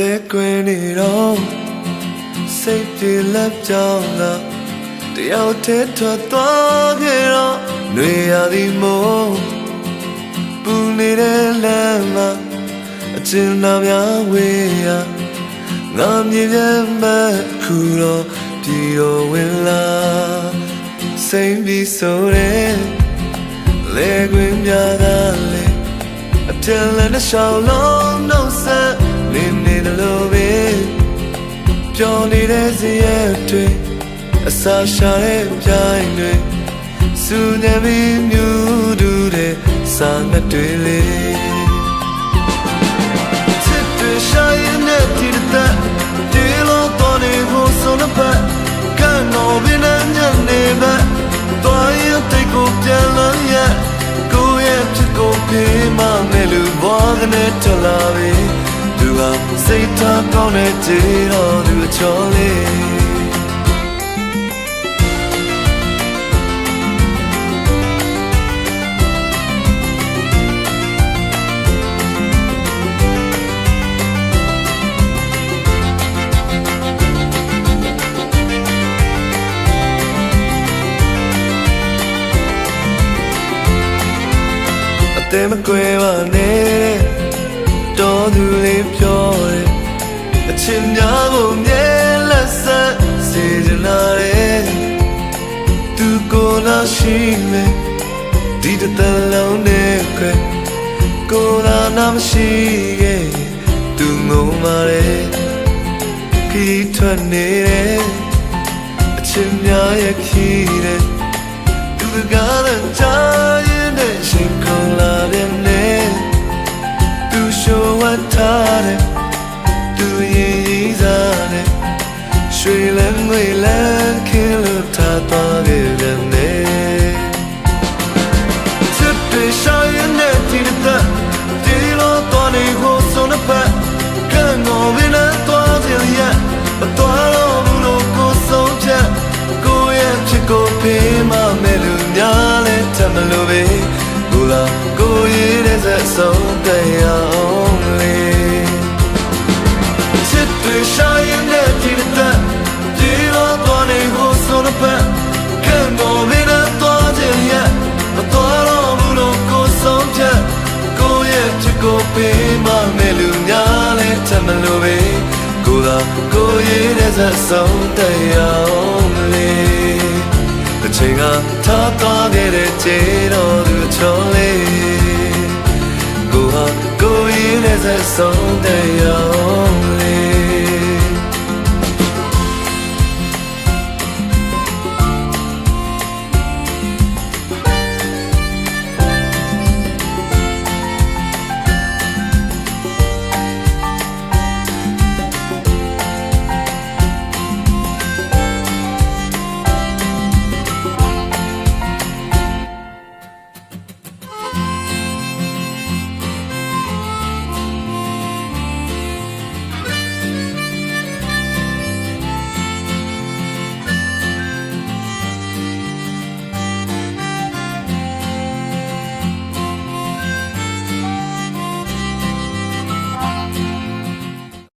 သက်ကွင်းနေတော့စိတ်ပြေလက်ကြောင်းလာတယောက်တည်းထွက်သွားခဲ့တော့ຫນွေရသည်မို့ပူနေတဲ့လမ်းမှာအကျဉ်းသားများဝေးရငါမြင်ပြန်မဲ့ခုတော့ပြည်တော်ဝင်လာစိမ့်ပြီးဆိုတဲ့လေကွင်းများသာလေအပြင်းလည်းတစ်ရှောင်းလုံးနှုတ်ဆက် နေနေတယ်လို့ပဲပြောနေတဲ့ဇီးရဲ့တွေအစာရှာတဲ့ပြိုင်တွေစူညံပြီးမြူတူတဲ့စာငတ်တွေလေချစ်တွေရှာရင်နဲ့ဒီတဲ့ဒီလိုတော့နေဖို့ဆုံးတဲ့ဘက်ကံတော်ဘင်းနဲ့ညနေဘက်တော့ရတဲ့ကိုပြန်လာရဲ့ကိုရဲ့ဖြစ်ကိုပြေးမှမဲ့လူဘွားကနေထလာပြီသူ ကစိတ်ထားကောင်းတဲ့ကြည်တော်သူအချောလေးအသေးမကွယ်ပါနဲ့ တော်သူလေးပြောတယ်အချင်းများကိုမြဲလက်ဆက်စေချင်လာတယ်သူကိုလာရှိမယ်ဒီတတလုံးနဲ့ခွဲကိုလာနာမရှိခဲ့သူငုံပါတယ်ခီးထွက်နေတယ်အချင်းများရဲ့ခီးတယ်သူကလည်းကြားရင်တဲ့ရှင်ကောလာတဲ့နဲ့သူရှိုးဝတ် ထားတဲ့သူရဲ့ရည်စားတဲ့ရွှေလည်းငွေလည်းခင်းလို့ထားသွားခဲ့တဲ့နဲ့ချစ်တွေရှာရင်တဲ့ဒီတဲ့ဒီလိုတော့နေဖို့ဆုံးတဲ့ဘက်ကံကိုဝင်းနဲ့သွားခြင်းရဲ့မတော်တော့ဘူးလို့ကိုဆုံးဖြတ်ကိုရဲ့ချစ်ကိုဖေးမမဲ့လူများလဲတမလို့ပဲကိုလာကိုရဲ့တဲ့စဆုံးတရား ရဲ့တဲ့စဆုံးတရားလေးတစ်ချိန်ကထားသွားခဲ့တဲ့ခြေတော်သူချောလေးကိုဟာကိုရဲ့တဲ့စဆုံးတရား